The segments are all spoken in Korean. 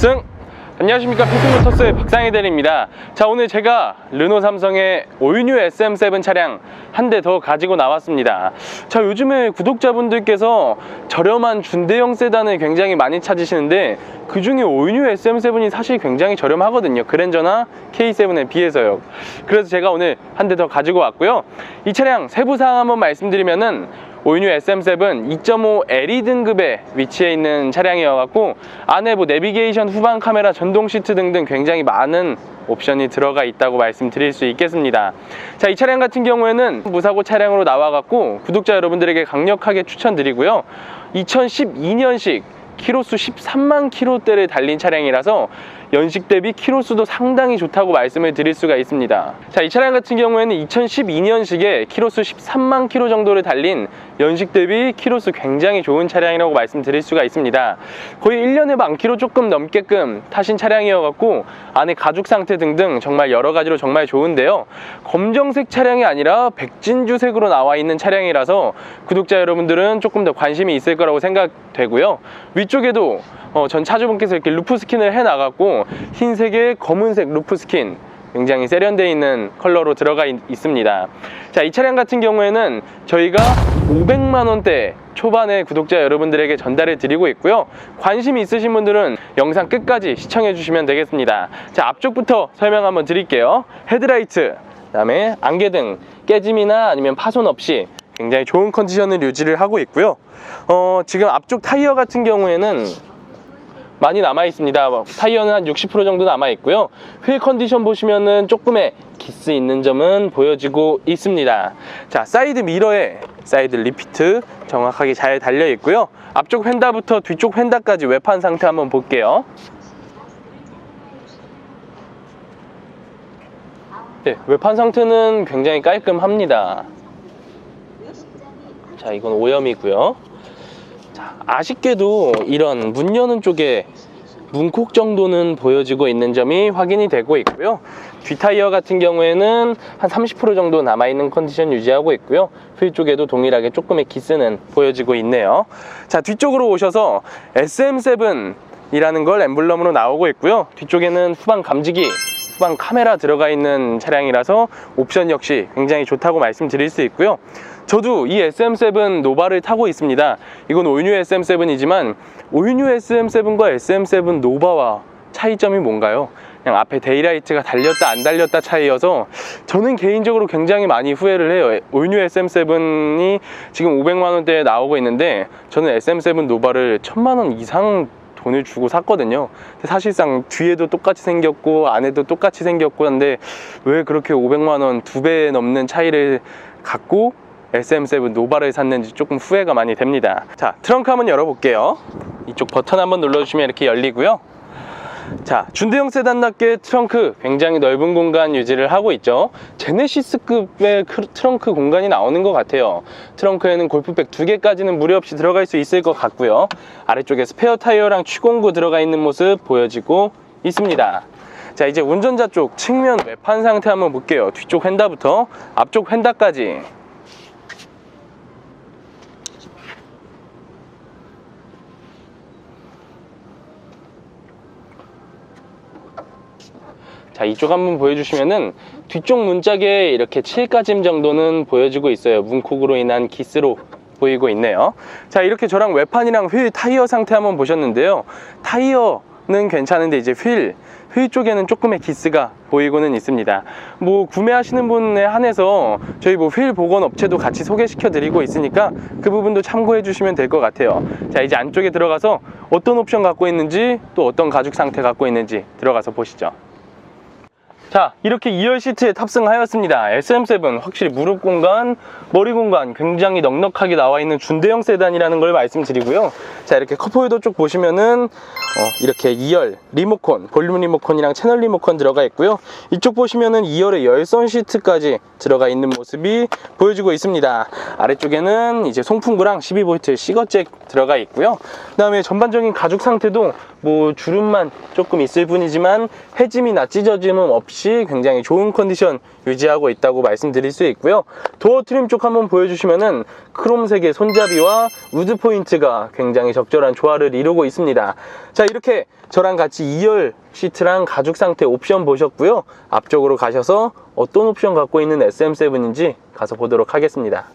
필승! 안녕하십니까. 필승모터스의 박상희 대리입니다. 자 오늘 제가 르노 삼성의 올뉴 SM7 차량 한 대 더 가지고 나왔습니다. 자 요즘에 구독자분들께서 저렴한 준대형 세단을 굉장히 많이 찾으시는데 그 중에 올뉴 SM7이 사실 굉장히 저렴하거든요. 그랜저나 K7에 비해서요. 그래서 제가 오늘 한 대 더 가지고 왔고요. 이 차량 세부사항 한번 말씀드리면은 올뉴 SM7 2.5 LE 등급에 위치해 있는 차량이어갖고 안에 뭐 내비게이션 후방 카메라 전동 시트 등등 굉장히 많은 옵션이 들어가 있다고 말씀드릴 수 있겠습니다. 자, 이 차량 같은 경우에는 무사고 차량으로 나와갖고 구독자 여러분들에게 강력하게 추천드리고요. 2012년식 키로수 13만 킬로대를 달린 차량이라서 연식 대비 키로수도 상당히 좋다고 말씀을 드릴 수가 있습니다. 자, 이 차량 같은 경우에는 2012년식에 키로수 13만 킬로 정도를 달린 연식 대비 키로수 굉장히 좋은 차량이라고 말씀드릴 수가 있습니다. 거의 1년에 만 킬로 조금 넘게끔 타신 차량이어갖고 안에 가죽 상태 등등 정말 여러 가지로 정말 좋은데요. 검정색 차량이 아니라 백진주색으로 나와 있는 차량이라서 구독자 여러분들은 조금 더 관심이 있을 거라고 생각되고요. 위쪽에도 어, 전 차주분께서 이렇게 루프 스킨을 해 나갔고 흰색에 검은색 루프 스킨 굉장히 세련되어 있는 컬러로 들어가 있, 있습니다. 자, 이 차량 같은 경우에는 저희가 500만 원대 초반에 구독자 여러분들에게 전달해 드리고 있고요. 관심이 있으신 분들은 영상 끝까지 시청해 주시면 되겠습니다. 자, 앞쪽부터 설명 한번 드릴게요. 헤드라이트, 그 다음에 안개등 깨짐이나 아니면 파손 없이 굉장히 좋은 컨디션을 유지를 하고 있고요. 어, 지금 앞쪽 타이어 같은 경우에는 많이 남아 있습니다. 뭐, 타이어는 한 60% 정도 남아 있고요. 휠 컨디션 보시면은 조금의 기스 있는 점은 보여지고 있습니다. 자, 사이드 미러에 사이드 리피트 정확하게 잘 달려 있고요. 앞쪽 휀다부터 뒤쪽 휀다까지 외판 상태 한번 볼게요. 네, 외판 상태는 굉장히 깔끔합니다. 자, 이건 오염이고요. 자, 아쉽게도 이런 문 여는 쪽에 문콕 정도는 보여지고 있는 점이 확인이 되고 있고요. 뒤 타이어 같은 경우에는 한 30% 정도 남아있는 컨디션 유지하고 있고요. 휠 쪽에도 동일하게 조금의 기스는 보여지고 있네요. 자, 뒤쪽으로 오셔서 SM7 이라는 걸 엠블럼으로 나오고 있고요. 뒤쪽에는 후방 감지기, 후방 카메라 들어가 있는 차량이라서 옵션 역시 굉장히 좋다고 말씀드릴 수 있고요. 저도 이 SM7 노바를 타고 있습니다. 이건 올뉴 SM7이지만 올뉴 SM7과 SM7 노바와 차이점이 뭔가요? 그냥 앞에 데이라이트가 달렸다 안 달렸다 차이여서 저는 개인적으로 굉장히 많이 후회를 해요. 올뉴 SM7이 지금 500만 원대에 나오고 있는데 저는 SM7 노바를 1000만 원 이상 돈을 주고 샀거든요. 근데 사실상 뒤에도 똑같이 생겼고 안에도 똑같이 생겼고 한데 왜 그렇게 500만 원 두 배 넘는 차이를 갖고 SM7 노바를 샀는지 조금 후회가 많이 됩니다. 자, 트렁크 한번 열어볼게요. 이쪽 버튼 한번 눌러주시면 이렇게 열리고요. 자, 준대형 세단답게 트렁크 굉장히 넓은 공간 유지를 하고 있죠. 제네시스급의 크- 트렁크 공간이 나오는 것 같아요. 트렁크에는 골프백 두 개까지는 무리 없이 들어갈 수 있을 것 같고요. 아래쪽에 스페어 타이어랑 취공구 들어가 있는 모습 보여지고 있습니다. 자, 이제 운전자 쪽 측면 외판 상태 한번 볼게요. 뒤쪽 휀다부터 앞쪽 휀다까지. 자 이쪽 한번 보여주시면은 뒤쪽 문짝에 이렇게 7가짐 정도는 보여지고 있어요. 문콕으로 인한 기스로 보이고 있네요. 자 이렇게 저랑 외판이랑 휠 타이어 상태 한번 보셨는데요. 타이어는 괜찮은데 이제 휠, 휠 쪽에는 조금의 기스가 보이고는 있습니다. 뭐 구매하시는 분에 한해서 저희 뭐 휠 복원 업체도 같이 소개시켜 드리고 있으니까 그 부분도 참고해 주시면 될 것 같아요. 자 이제 안쪽에 들어가서 어떤 옵션 갖고 있는지 또 어떤 가죽 상태 갖고 있는지 들어가서 보시죠 자 이렇게 2열 시트에 탑승하였습니다. SM7 확실히 무릎 공간 머리 공간 굉장히 넉넉하게 나와 있는 준대형 세단이라는 걸 말씀드리고요. 자 이렇게 컵홀더 쪽 보시면은 어, 이렇게 2열 리모컨 볼륨 리모컨이랑 채널 리모컨 들어가 있고요. 이쪽 보시면은 2열에 열선 시트까지 들어가 있는 모습이 보여지고 있습니다. 아래쪽에는 이제 송풍구랑 12V 시거잭 들어가 있고요. 그 다음에 전반적인 가죽 상태도 뭐 주름만 조금 있을 뿐이지만 해짐이나 찢어짐은 없이 굉장히 좋은 컨디션 유지하고 있다고 말씀드릴 수 있고요. 도어 트림 쪽 한번 보여주시면은 크롬색의 손잡이와 우드 포인트가 굉장히 적절한 조화를 이루고 있습니다. 자 이렇게 저랑 같이 2열 시트랑 가죽 상태 옵션 보셨고요. 앞쪽으로 가셔서 어떤 옵션 갖고 있는 SM7인지 가서 보도록 하겠습니다.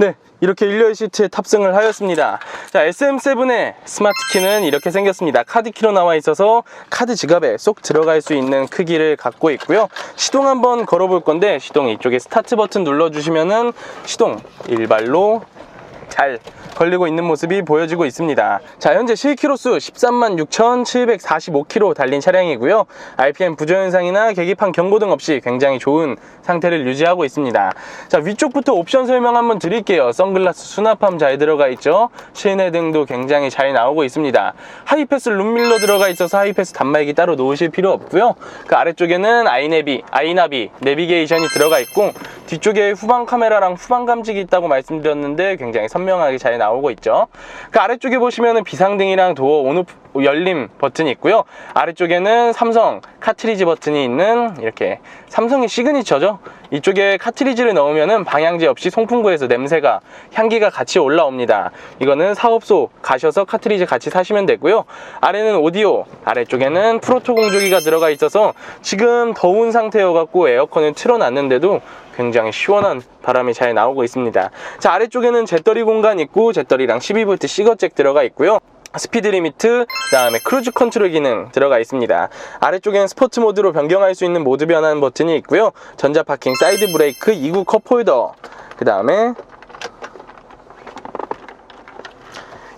네, 이렇게 1열 시트에 탑승을 하였습니다. 자, SM7의 스마트 키는 이렇게 생겼습니다. 카드 키로 나와 있어서 카드 지갑에 쏙 들어갈 수 있는 크기를 갖고 있고요. 시동 한번 걸어볼 건데 시동 이쪽에 스타트 버튼 눌러주시면은 시동 일발로 잘 걸리고 있는 모습이 보여지고 있습니다. 자, 현재 실키로수 13만 6,745km 달린 차량이고요. RPM 부저현상이나 계기판 경고 등 없이 굉장히 좋은 상태를 유지하고 있습니다. 자, 위쪽부터 옵션 설명 한번 드릴게요. 선글라스 수납함 잘 들어가 있죠. 실내 등도 굉장히 잘 나오고 있습니다. 하이패스 룸밀러 들어가 있어서 하이패스 단말기 따로 놓으실 필요 없고요. 그 아래쪽에는 아이내비, 아이나비, 내비게이션이 들어가 있고 뒤쪽에 후방 카메라랑 후방 감지기 있다고 말씀드렸는데 굉장히 선명 하게 잘 나오고 있죠. 그 아래쪽에 보시면은 비상등이랑 도어 온오프 열림 버튼이 있고요. 아래쪽에는 삼성 카트리지 버튼이 있는 이렇게 삼성의 시그니처죠. 이쪽에 카트리지를 넣으면은 방향제 없이 송풍구에서 냄새가 향기가 같이 올라옵니다. 이거는 사업소 가셔서 카트리지 같이 사시면 되고요. 아래는 오디오, 아래쪽에는 프로토 공조기가 들어가 있어서 지금 더운 상태여 갖고 에어컨을 틀어놨는데도 굉장히 시원한 바람이 잘 나오고 있습니다. 자 아래쪽에는 잿더리 공간 있고 잿더리랑 12V 시거잭 들어가 있고요. 스피드 리미트, 그 다음에 크루즈 컨트롤 기능 들어가 있습니다. 아래쪽에는 스포츠 모드로 변경할 수 있는 모드 변환 버튼이 있고요. 전자 파킹, 사이드 브레이크, 2구 컵홀더, 그 다음에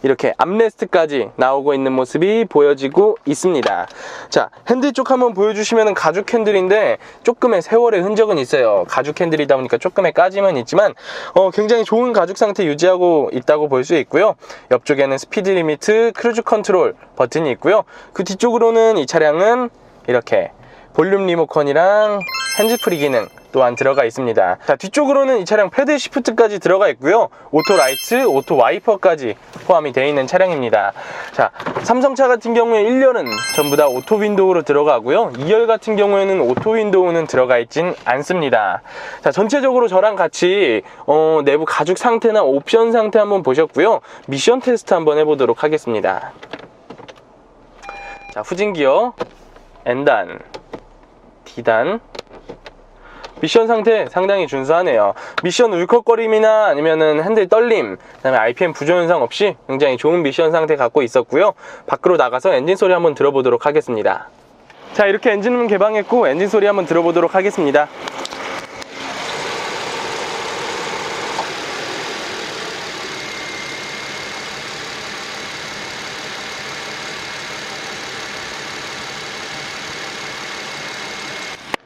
이렇게 암레스트까지 나오고 있는 모습이 보여지고 있습니다. 자, 핸들 쪽 한번 보여주시면 가죽 핸들인데 조금의 세월의 흔적은 있어요. 가죽 핸들이다 보니까 조금의 까짐은 있지만 어, 굉장히 좋은 가죽 상태 유지하고 있다고 볼 수 있고요. 옆쪽에는 스피드 리미트, 크루즈 컨트롤 버튼이 있고요. 그 뒤쪽으로는 이 차량은 이렇게 볼륨 리모컨이랑 핸즈프리 기능 또한 들어가 있습니다. 자, 뒤쪽으로는 이 차량 패드 시프트까지 들어가 있고요. 오토 라이트, 오토 와이퍼까지 포함이 되어 있는 차량입니다. 자, 삼성차 같은 경우에 1열은 전부 다 오토 윈도우로 들어가고요. 2열 같은 경우에는 오토 윈도우는 들어가 있진 않습니다. 자, 전체적으로 저랑 같이 어, 내부 가죽 상태나 옵션 상태 한번 보셨고요. 미션 테스트 한번 해보도록 하겠습니다. 자, 후진 기어, N단, D단, 미션 상태 상당히 준수하네요. 미션 울컥거림이나 아니면은 핸들 떨림, 그다음에 RPM 부조 현상 없이 굉장히 좋은 미션 상태 갖고 있었고요. 밖으로 나가서 엔진 소리 한번 들어보도록 하겠습니다. 자, 이렇게 엔진룸 개방했고 엔진 소리 한번 들어보도록 하겠습니다.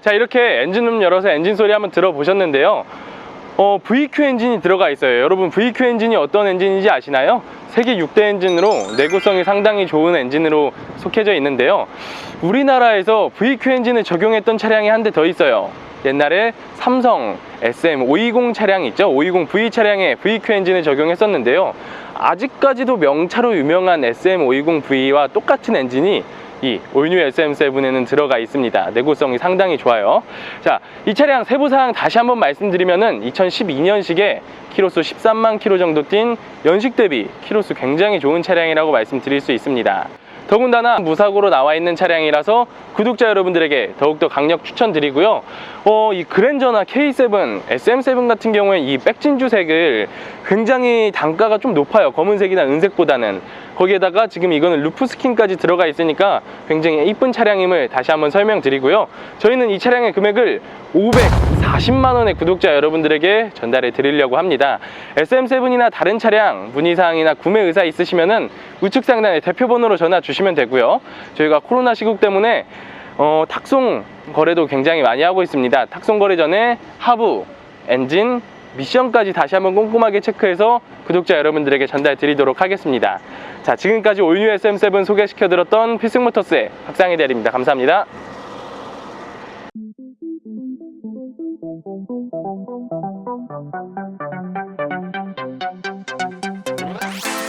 자 이렇게 엔진룸 열어서 엔진 소리 한번 들어보셨는데요. 어, VQ 엔진이 들어가 있어요. 여러분 VQ 엔진이 어떤 엔진인지 아시나요? 세계 6대 엔진으로 내구성이 상당히 좋은 엔진으로 속해져 있는데요. 우리나라에서 VQ 엔진을 적용했던 차량이 한 대 더 있어요. 옛날에 삼성 SM520 차량 있죠? 520V 차량에 VQ 엔진을 적용했었는데요. 아직까지도 명차로 유명한 SM520V와 똑같은 엔진이 이 올뉴 SM7에는 들어가 있습니다. 내구성이 상당히 좋아요. 자, 이 차량 세부사항 다시 한번 말씀드리면은 2012년식에 키로수 13만 키로 정도 뛴 연식 대비 키로수 굉장히 좋은 차량이라고 말씀드릴 수 있습니다. 더군다나 무사고로 나와 있는 차량이라서 구독자 여러분들에게 더욱더 강력 추천드리고요. 어, 이 그랜저나 K7, SM7 같은 경우에 이 백진주색을 굉장히 단가가 좀 높아요. 검은색이나 은색보다는. 거기에다가 지금 이거는 루프 스킨까지 들어가 있으니까 굉장히 이쁜 차량임을 다시 한번 설명드리고요. 저희는 이 차량의 금액을 540만 원의 구독자 여러분들에게 전달해 드리려고 합니다. SM7이나 다른 차량 문의사항이나 구매 의사 있으시면은 우측 상단에 대표번호로 전화 주시면 되고요. 저희가 코로나 시국 때문에 어, 탁송 거래도 굉장히 많이 하고 있습니다. 탁송 거래 전에 하부, 엔진, 미션까지 다시 한번 꼼꼼하게 체크해서 구독자 여러분들에게 전달 드리도록 하겠습니다. 자, 지금까지 올뉴 SM7 소개시켜드렸던 피승모터스의 박상희 대리입니다. 감사합니다.